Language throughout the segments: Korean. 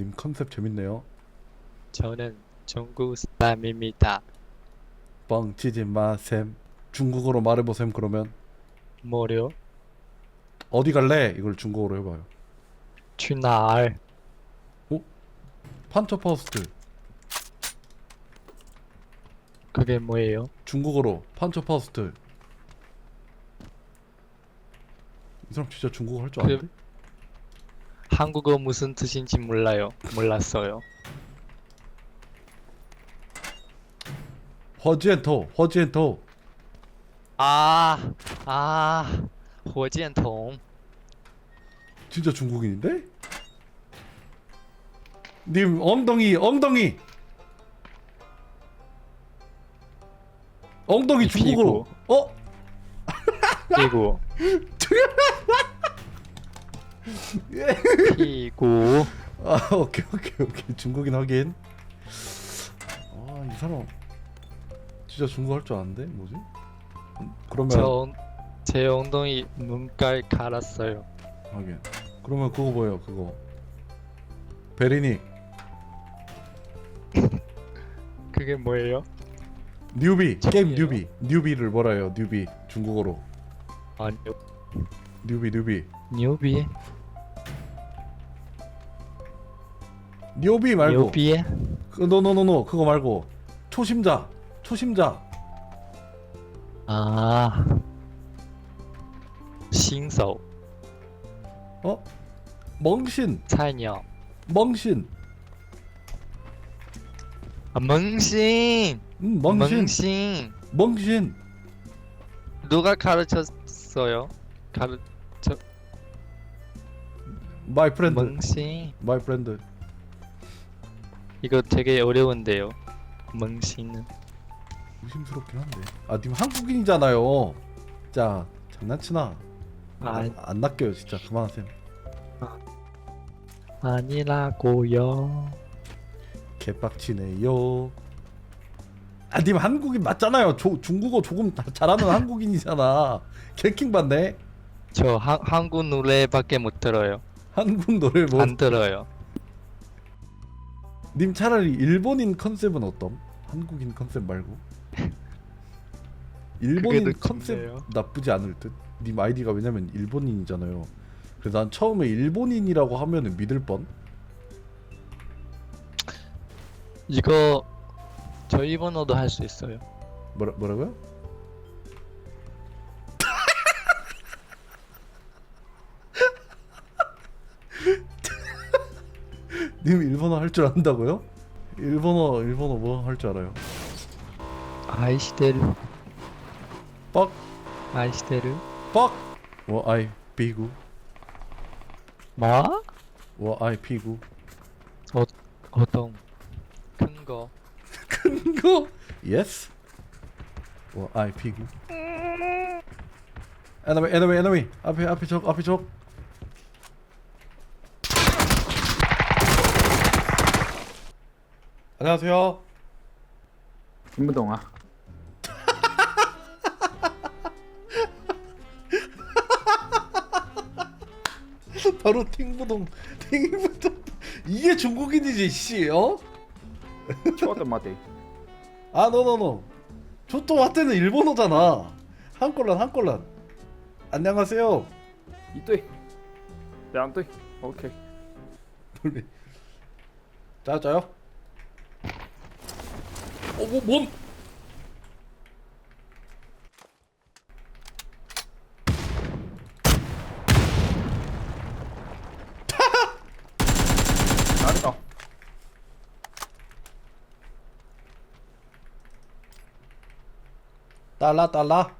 님 컨셉 재밌네요. 저는 중국 사람입니다. 뻥치지 마, 쌤. 중국어로 말해보, 쌤, 그러면. 뭐요? 어디 갈래? 이걸 중국어로 해봐요. 추날. 어? 판처 퍼스트. 그게 뭐예요? 중국어로 판처 퍼스트. 이 사람 진짜 중국어 할 줄 아는데? 한국어 무슨 뜻인지 몰라요. 몰랐어요. 허지엔토 허지엔토 아, 아, 호지엔통. 진짜 중국인인데? 님 엉덩이 엉덩이 엉덩이 중국어로 어? 그리고 피구. 아 오케이 오케이 오케이 중국인 확인 아이 사람 진짜 중국어 할줄 아는데 뭐지? 음, 그러면 저, 제 엉덩이 눈깔 갈았어요. 확인 그러면 그거 뭐예요 그거 베리닉 그게 뭐예요? 뉴비 게임? 뉴비 뉴비를 뭐라 해요 뉴비 중국어로 아니요. 뉴비 뉴비 뉴비에? 뉴비 말고. 뉴비에? 그, 노노노노 그거 말고. 초심자. 초심자. 아. 신서 어? 멍신菜鸟 멍신. 아, 멍신! 음, 멍신. 멍신! 멍신. 누가 가르쳤어요? 가르쳤 마이 프렌드. 멍신. 마이 프렌드. 이거 되게 어려운데요. 멍신은. 의심스럽긴 한데. 아 님 한국인이잖아요. 자 장난치나. 아, 안, 안 낚여요 진짜. 그만하세요. 아니라고요. 개빡치네요. 아 님 한국인 맞잖아요. 조, 중국어 조금 다 잘하는 한국인이잖아. 개킹 받네. 저 한, 한국 노래밖에 못 들어요. 한국 노래 뭐 안 들어요. 님 차라리 일본인 컨셉은 어떤? 한국인 컨셉 말고 일본인 그게 컨셉. 나쁘지 않을 듯. 님 아이디가 왜냐면 일본인이잖아요. 그래서 난 처음에 일본인이라고 하면은 믿을 뻔. 이거 저 일본어도 할 수 있어요. 뭐라 뭐라고요? 님 일본어 할 줄 안다고요? 일본어 일본어 뭐 할 줄 알아요? 아이시테르, 빡 아이시테르. 빡. 워 아이 비구. 뭐? 워 아이 피구. 어떤 큰 거? 큰 거? 예스. 워 아이 피구. 에너미 에너미 에너미 앞에 앞에 적 앞에 적. 안녕하세요. 김부동아. 바로 팅부동 팅부동 이게 중국인이지 씨요? 초등 마대. 아 노노노 조또 와테는 일본어잖아. 한콜란 한콜란. 안녕하세요. 이또이. 양또이. 네, 오케이. 놀래. 자요. 어뭐 뭔? 잘했다. 달라 달라.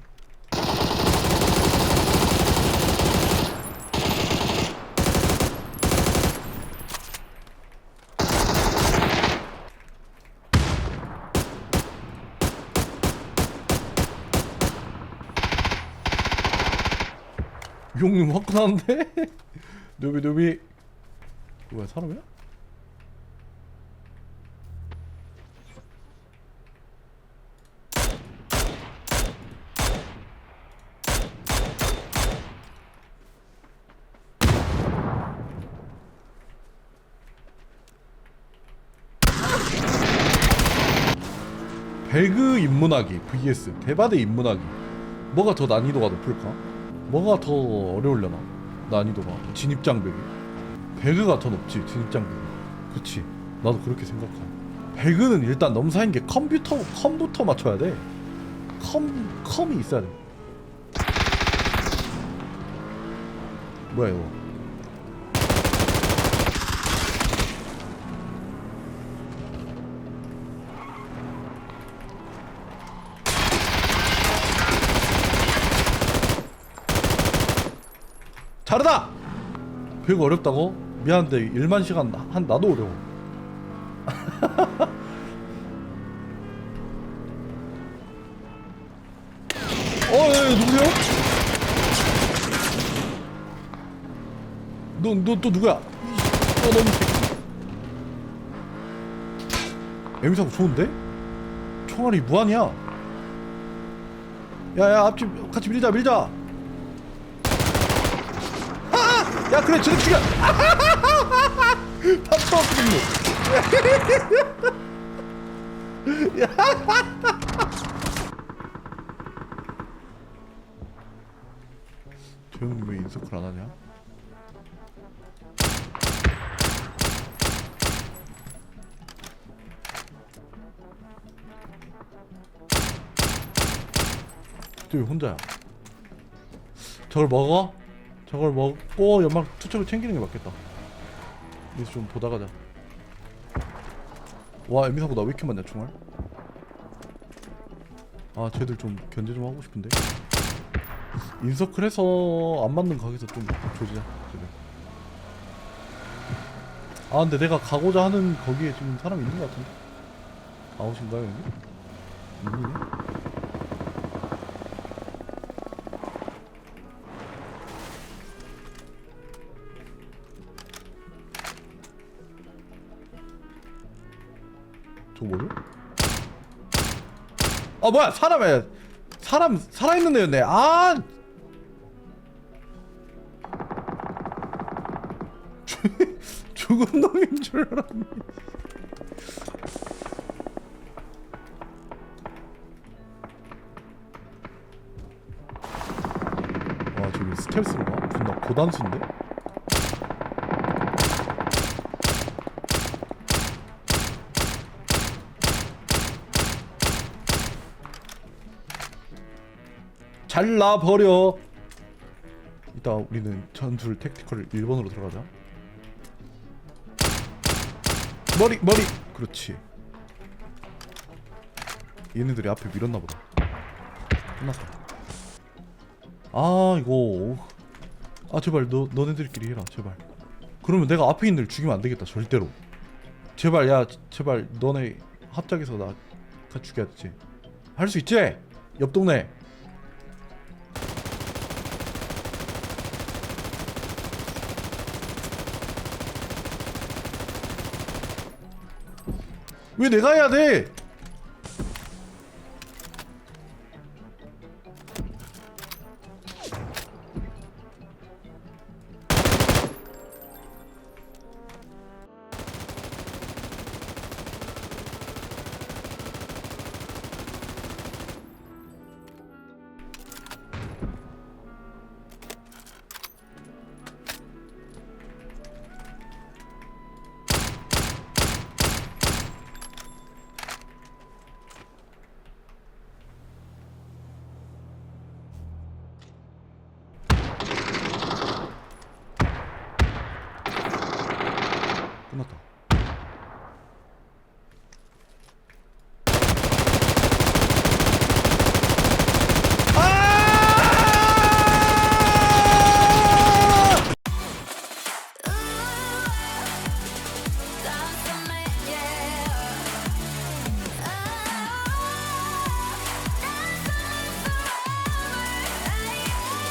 용님 화끈한데? 누비 누비 뭐야 사람이야? 배그 입문하기 vs 대바대 입문하기 뭐가 더 난이도가 높을까? 뭐가 더 어려울려나? 난이도가 진입장벽이. 배그가 더 높지 진입장벽이. 그치. 나도 그렇게 생각해 배그는 일단 넘사인 게 컴퓨터 컴부터 맞춰야 돼. 컴, 컴이 있어야 돼. 뭐야 이거 배가 어렵다고? 미안한데 1만 시간 한 나도 어려워 어, 예, 예, 누구세요? 너, 너 또 누구야? 어, 너무 에미사고 좋은데? 총알이 무한이야 야야 앞집 같이 밀자 밀자 야 그래 저렇게 죽여 다 쳐엎기네 조용히 왜 인서클 안 하냐? 저왜 혼자야? 저걸 먹어? 저걸 먹고 연막 투척을 챙기는 게 맞겠다. 여기서 좀 보다 가자. 와 에미사고 나 왜 이렇게 많냐 총알? 아 쟤들 좀 견제 좀 하고 싶은데. 인서클해서 안 맞는 각에서 좀 조지자. 쟤들. 아 근데 내가 가고자 하는 거기에 지금 사람이 있는 것 같은데. 아웃인가요 여기? 있네. 아 뭐야 사람에 사람 살아있는 애였네 아 죽은 놈인 줄 알았네 와 저기 스텔스로 가? 존나 고단수인데? 잘라버려. 이따 우리는 전술 택티컬 1번으로 들어가자. 머리 머리. 그렇지. 얘네들이 앞에 밀었나보다. 끝났다 아 이거. 아 제발 너 너네들끼리 해라 제발. 그러면 내가 앞에 있는 애를 죽이면 안 되겠다 절대로. 제발 야 제발 너네 합작해서 나 같이 죽여야지. 할 수 있지? 옆 동네 왜 내가 해야 돼?